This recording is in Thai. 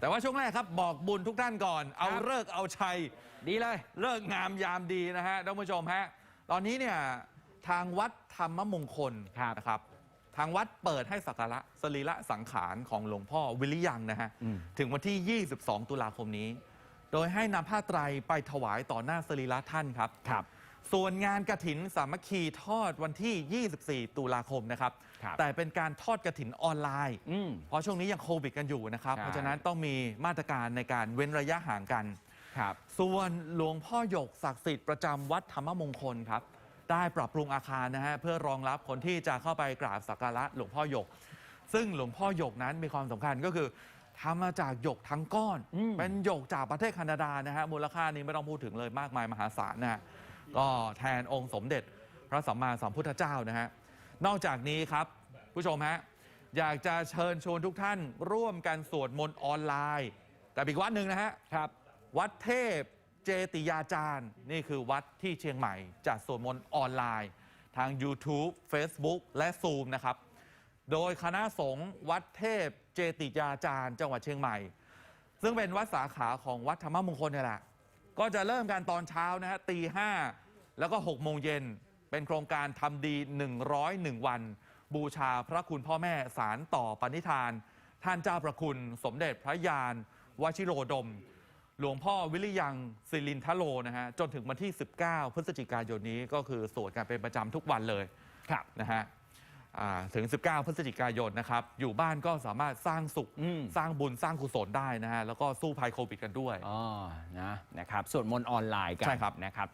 แต่ว่าช่วงแรกครับบอกบุญทุกท่านก่อน เอาครับเลิกษ์เอาชัย ดีเลย เลิกงามยามดีนะฮะท่านผู้ชมฮะตอนนี้เนี่ยทางวัดธรรมมงคลครับนะครับ ทางวัดเปิดให้สักการะสรีระสังขารของหลวงพ่อวิริยังนะฮะอืม ถึงวันที่ 22 ตุลาคมนี้ โดยให้นำผ้าไตรไปถวายต่อหน้าสรีระท่านครับ ครับ ส่วนงานกระถินสามัคคีทอดวันที่ 24 ตุลาคมนะครับ ครับแต่เป็นการทอดกระถินออนไลน์ อืม เพราะช่วงนี้ยังโควิดกันอยู่นะครับ ใช่ เพราะฉะนั้นต้องมีมาตรการในการเว้นระยะห่างกัน ครับ ส่วนหลวงพ่อหยกศักดิ์สิทธิ์ประจำวัดธรรมมงคลครับ ได้ปรับปรุงอาคารนะฮะเพื่อรองรับคนที่จะเข้าไปกราบสักการะหลวงพ่อหยก ซึ่งหลวงพ่อหยกนั้นมีความสำคัญก็คือทำมาจากหยกทั้งก้อน อืม เป็นหยกจากประเทศแคนาดานะฮะมูลค่านี้ไม่ต้องพูดถึงเลยมากมายมหาศาลนะฮะ ก็แทนองค์สมเด็จพระสัมมาสัมพุทธเจ้านะฮะนอกจากนี้ครับผู้ชมฮะอยากจะเชิญชวนทุกท่านร่วมกันสวดมนต์ออนไลน์ แต่อีกวัดหนึ่งนะฮะครับ วัดเทพเจติยาจารย์ นี่คือวัดที่เชียงใหม่จัดสวดมนต์ออนไลน์ ทาง YouTube Facebook และ Zoom นะครับ โดยคณะสงฆ์วัดเทพเจติยาจารย์ จังหวัดเชียงใหม่ ซึ่งเป็นวัดสาขาของวัดธรรมมงคลเนี่ยแหละ ก็จะเริ่มการตอนเช้านะฮะตีห้าแล้วก็ 6 โมงเย็นเป็นโครงการทำดี 101 วัน บูชาพระคุณพ่อแม่สารต่อปณิธาน ท่านเจ้าประคุณ สมเด็จพระยานวชิโรดม หลวงพ่อวิริยังศิรินทโลนะฮะจนถึงวันที่ 19 พฤศจิกายนนี้ก็คือสวดกันเป็นประจำทุกวันเลยครับนะฮะอ่า ถึง 19 พฤศจิกายนนะครับ อยู่บ้านก็สามารถสร้างสุขอืมสร้างบุญสร้างกุศลได้นะฮะ แล้วก็สู้ภัยโควิดกันด้วย อ๋อ นะ นะครับสวดมนต์ออนไลน์กันใช่ครับนะครับ